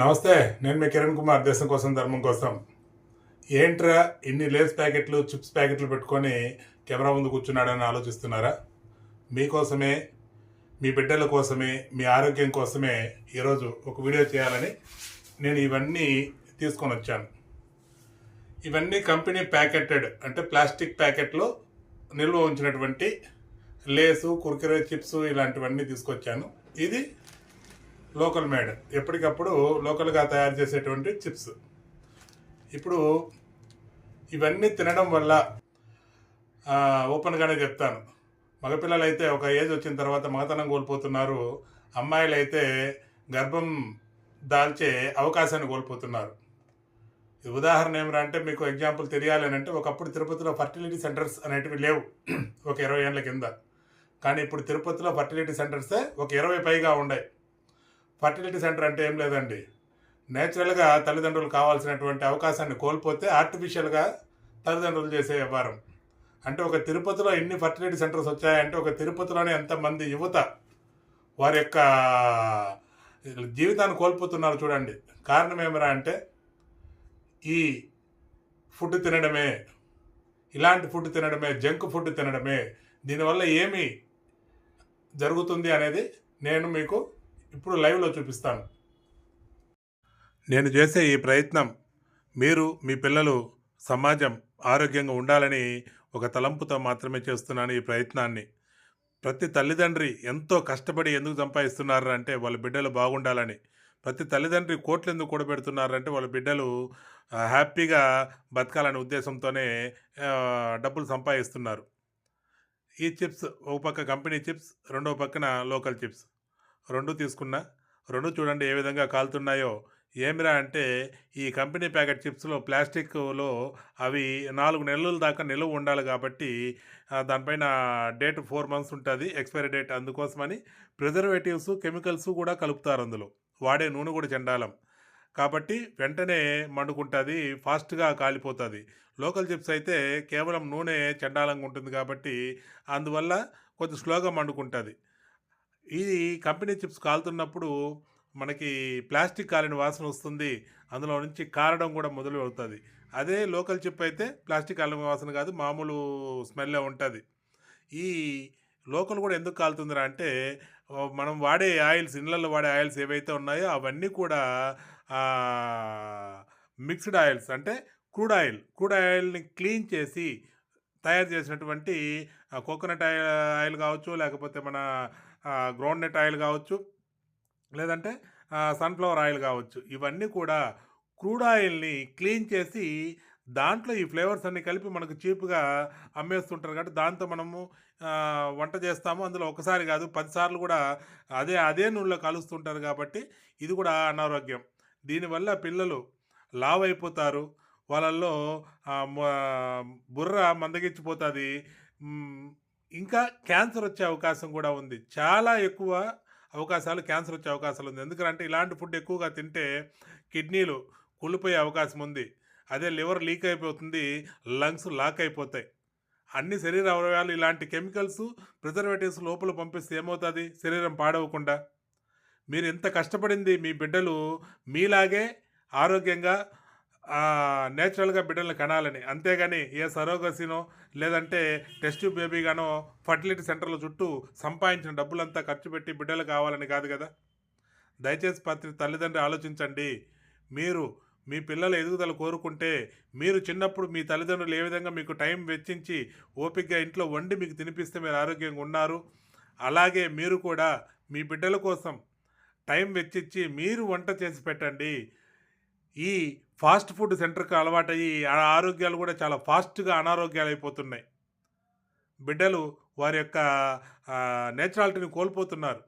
నమస్తే నేను మీ కిరణ్ కుమార్ దేశం కోసం ధర్మం కోసం. ఏంట్రా ఇన్ని లేస్ ప్యాకెట్లు చిప్స్ ప్యాకెట్లు పెట్టుకొని కెమెరా ముందు కూర్చున్నాడని ఆలోచిస్తున్నారా? మీకోసమే మీ బిడ్డల కోసమే మీ ఆరోగ్యం కోసమే ఈరోజు ఒక వీడియో చేయాలని నేను ఇవన్నీ తీసుకొని వచ్చాను. ఇవన్నీ కంపెనీ ప్యాకెటెడ్ అంటే ప్లాస్టిక్ ప్యాకెట్లో నిల్వ ఉంచినటువంటి లేసు కుర్కురే చిప్స్ ఇలాంటివన్నీ తీసుకొచ్చాను. ఇది లోకల్ మేడ్. ఎప్పటికప్పుడు లోకల్గా తయారు చేసేటువంటి చిప్స్. ఇప్పుడు ఇవన్నీ తినడం వల్ల ఓపెన్గానే చెప్తాను. మగపిల్లలు అయితే ఒక ఏజ్ వచ్చిన తర్వాత మగతనం కోల్పోతున్నారు. అమ్మాయిలు అయితే గర్భం దాల్చే అవకాశాన్ని కోల్పోతున్నారు. ఇది ఉదాహరణ ఏమిరా అంటే మీకు ఎగ్జాంపుల్ తెలియాలి అని అంటే ఒకప్పుడు తిరుపతిలో ఫర్టిలిటీ సెంటర్స్ అనేటివి లేవు. ఒక ఇరవై ఏళ్ళ కింద. కానీ ఇప్పుడు తిరుపతిలో ఫర్టిలిటీ సెంటర్సే ఒక ఇరవై పైగా ఉన్నాయి ఫర్టిలిటీ సెంటర్ అంటే ఏం లేదండి. నేచురల్గా తల్లిదండ్రులు కావాల్సినటువంటి అవకాశాన్ని కోల్పోతే ఆర్టిఫిషియల్గా తల్లిదండ్రులు చేసే వ్యాపారం అంటే ఒక తిరుపతిలో ఎన్ని ఫర్టిలిటీ సెంటర్స్ వచ్చాయంటే ఒక తిరుపతిలోనే ఎంతమంది యువత వారి యొక్క జీవితాన్ని కోల్పోతున్నారు చూడండి. కారణం ఏమిరా అంటే ఈ ఫుడ్ తినడమే ఇలాంటి ఫుడ్ తినడమే జంక్ ఫుడ్ తినడమే దీనివల్ల ఏమి జరుగుతుంది అనేది నేను మీకు ఇప్పుడు లైవ్లో చూపిస్తాను. నేను చేసే ఈ ప్రయత్నం మీరు మీ పిల్లలు సమాజం ఆరోగ్యంగా ఉండాలని ఒక తలంపుతో మాత్రమే చేస్తున్నాను ఈ ప్రయత్నాన్ని. ప్రతి తల్లిదండ్రి ఎంతో కష్టపడి ఎందుకు సంపాదిస్తున్నారు అంటే వాళ్ళ బిడ్డలు బాగుండాలని. ప్రతి తల్లిదండ్రి కోట్లు ఎందుకు కూడబెడుతున్నారంటే వాళ్ళ బిడ్డలు హ్యాపీగా బతకాలనే ఉద్దేశంతోనే డబ్బులు సంపాదిస్తున్నారు. ఈ చిప్స్ ఒక పక్క కంపెనీ చిప్స్ రెండో పక్కన లోకల్ చిప్స్. రెండు తీసుకున్నా. రెండు చూడండి ఏ విధంగా కాలుతున్నాయో. ఏమిరా అంటే ఈ కంపెనీ ప్యాకెట్ చిప్స్లో ప్లాస్టిక్లో అవి నాలుగు నెలల దాకా నిలువ ఉండాలి కాబట్టి దానిపైన డేట్ ఫోర్ మంత్స్ ఉంటుంది ఎక్స్పైరీ డేట్ అందుకోసమని ప్రిజర్వేటివ్స్ కెమికల్స్ కూడా కలుపుతారు అందులో. వాడే నూనె కూడా చండాలం. కాబట్టి వెంటనే మండుకుంటుంది ఫాస్ట్గా కాలిపోతుంది. లోకల్ చిప్స్ అయితే కేవలం నూనె చెండాలంగా ఉంటుంది కాబట్టి అందువల్ల కొంచెం స్లోగా మండుకుంటుంది. ఈ కంపెనీ చిప్స్ కాలుతున్నప్పుడు మనకి ప్లాస్టిక్ కాలిన వాసన వస్తుంది. అందులో నుంచి కారడం కూడా మొదలు అవుతుంది. అదే లోకల్ చిప్ అయితే ప్లాస్టిక్ కాలిన వాసన కాదు మామూలు స్మెల్లే ఉంటుంది. ఈ లోకల్ కూడా ఎందుకు కాలుతుందిరా అంటే మనం వాడే ఆయిల్స్ ఇళ్ళల్లో వాడే ఆయిల్స్ ఏవైతే ఉన్నాయో అవన్నీ కూడా మిక్స్డ్ ఆయిల్స్ అంటే క్రూడ్ ఆయిల్. క్రూడ్ ఆయిల్ని క్లీన్ చేసి తయారు చేసినటువంటి కోకోనట్ ఆయిల్ ఆయిల్ కావచ్చు లేకపోతే మన గ్రౌండ్ నెట్ ఆయిల్ కావచ్చు లేదంటే సన్ఫ్లవర్ ఆయిల్ కావచ్చు. ఇవన్నీ కూడా క్రూడ్ ఆయిల్ని క్లీన్ చేసి దాంట్లో ఈ ఫ్లేవర్స్ అన్నీ కలిపి మనకు చీప్గా అమ్మేస్తుంటారు కాబట్టి దాంతో మనము వంట చేస్తాము. అందులో ఒకసారి కాదు పదిసార్లు కూడా అదే అదే నూనెలో కలుస్తుంటారు కాబట్టి ఇది కూడా అనారోగ్యం. దీనివల్ల పిల్లలు లావ్ అయిపోతారు వాళ్ళల్లో బుర్ర మందగించిపోతుంది. ఇంకా క్యాన్సర్ వచ్చే అవకాశం కూడా ఉంది. చాలా ఎక్కువ అవకాశాలు క్యాన్సర్ వచ్చే అవకాశాలు ఉంది. ఎందుకంటే ఇలాంటి ఫుడ్ ఎక్కువగా తింటే కిడ్నీలు కుళ్ళిపోయే అవకాశం ఉంది. అదే లివర్ లీక్ అయిపోతుంది లంగ్స్ లాక్ అయిపోతాయి. అన్ని శరీర అవయవాలు ఇలాంటి కెమికల్స్ ప్రిజర్వేటివ్స్ లోపల పంపిస్తే ఏమవుతుంది? శరీరం పాడవకుండా. మీరు ఎంత కష్టపడింది మీ బిడ్డలు మీలాగే ఆరోగ్యంగా నేచురల్గా బిడ్డలను కనాలని. అంతేగాని ఏ సరోగసినో లేదంటే టెస్ట్ బేబీగానో ఫర్టిలిటీ సెంటర్ల చుట్టూ సంపాదించిన డబ్బులంతా ఖర్చు పెట్టి బిడ్డలు కావాలని కాదు కదా? దయచేసి ప్రతి తల్లిదండ్రి ఆలోచించండి. మీరు మీ పిల్లల ఎదుగుదల కోరుకుంటే మీరు చిన్నప్పుడు మీ తల్లిదండ్రులు ఏ విధంగా మీకు టైం వెచ్చించి ఓపికగా ఇంట్లో వండి మీకు తినిపిస్తే మీరు ఆరోగ్యంగా ఉన్నారు. అలాగే మీరు కూడా మీ బిడ్డల కోసం టైం వెచ్చించి మీరు వంట చేసి పెట్టండి. ఈ ఫాస్ట్ ఫుడ్ సెంటర్కి అలవాటయ్యి ఆ ఆరోగ్యాలు కూడా చాలా ఫాస్ట్గా అనారోగ్యాలు అయిపోతున్నాయి బిడ్డలు వారి యొక్క నేచురాలిటీని కోల్పోతున్నారు.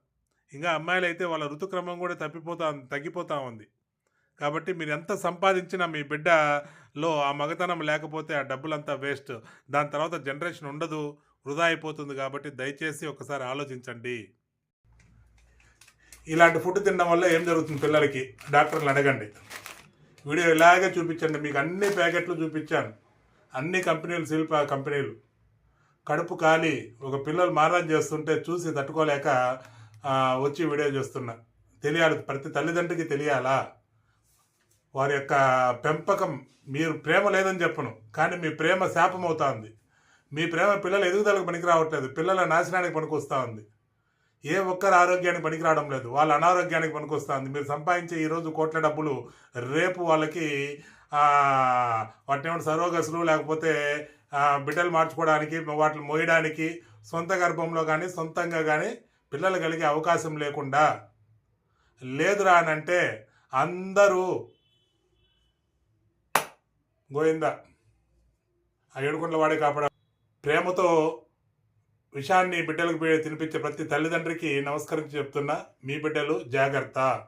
ఇంకా అమ్మాయిలు అయితే వాళ్ళ ఋతుక్రమం కూడా తప్పిపోతా తగ్గిపోతూ ఉంది. కాబట్టి మీరు ఎంత సంపాదించినా మీ బిడ్డలో ఆ మగతనం లేకపోతే ఆ డబ్బులంతా వేస్ట్. దాని తర్వాత జనరేషన్ ఉండదు వృధా అయిపోతుంది కాబట్టి దయచేసి ఒకసారి ఆలోచించండి. ఇలాంటి ఫుడ్ తినడం వల్ల ఏం జరుగుతుంది పిల్లలకి? డాక్టర్లు అడగండి. వీడియో ఇలాగే చూపించండి. మీకు అన్ని ప్యాకెట్లు చూపించాను. అన్ని కంపెనీలు శిల్ప కంపెనీలు. కడుపు ఖాళీ. ఒక పిల్లలు మారాజ్ చేస్తుంటే చూసి తట్టుకోలేక వచ్చి వీడియో చేస్తున్నా. తెలియాలి. ప్రతి తల్లిదండ్రికి తెలియాలా? వారి యొక్క పెంపకం మీరు ప్రేమ లేదని చెప్పను. కానీ మీ ప్రేమ శాపం అవుతుంది మీ ప్రేమ పిల్లల ఎదుగుదలకు పనికి రావట్లేదు పిల్లల నాశనానికి పనికొస్తా ఉంది. ఏ ఒక్కరి ఆరోగ్యానికి పనికి రావడం లేదు. వాళ్ళ అనారోగ్యానికి పనికొస్తుంది. మీరు సంపాదించే ఈరోజు కోట్ల డబ్బులు రేపు వాళ్ళకి వాటిని ఏమంటే సరోగసులు లేకపోతే బిడ్డలు మార్చుకోవడానికి వాటిని మోయడానికి సొంత గర్భంలో కానీ సొంతంగా కానీ పిల్లలు కలిగే అవకాశం లేకుండా లేదురా అని అంటే అందరూ గోయిందా ఆ ఏడుకుంట్ల వాడే కాపాడ ప్రేమతో విషాన్ని బిడ్డలకు తినిపించే ప్రతి తల్లిదండ్రికి నమస్కరించి చెప్తున్నా. మీ బిడ్డలు జాగ్రత్త.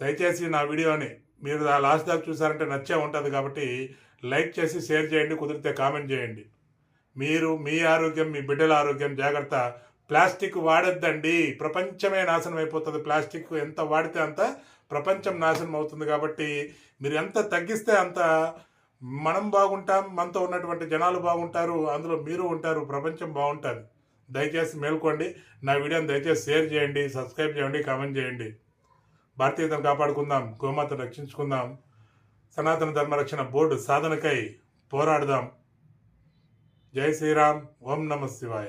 దయచేసి నా వీడియోని మీరు ఆ లాస్ట్ దాకా చూసారంటే నచ్చే ఉంటుంది కాబట్టి లైక్ చేసి షేర్ చేయండి కుదిరితే కామెంట్ చేయండి. మీరు మీ ఆరోగ్యం మీ బిడ్డల ఆరోగ్యం జాగ్రత్త. ప్లాస్టిక్ వాడొద్దండి. ప్రపంచమే నాశనం అయిపోతుంది. ప్లాస్టిక్ ఎంత వాడితే అంత ప్రపంచం నాశనం అవుతుంది కాబట్టి మీరు ఎంత తగ్గిస్తే అంత మనం బాగుంటాం మనతో ఉన్నటువంటి జనాలు బాగుంటారు అందులో మీరు ఉంటారు ప్రపంచం బాగుంటుంది. దయచేసి మేల్కోండి. నా వీడియోని దయచేసి షేర్ చేయండి సబ్స్క్రైబ్ చేయండి కామెంట్ చేయండి. భారతీయతను కాపాడుకుందాం గోమాతను రక్షించుకుందాం. సనాతన ధర్మరక్షణ బోర్డు సాధనకై పోరాడదాం. జై శ్రీరామ్. ఓం నమ శివాయ.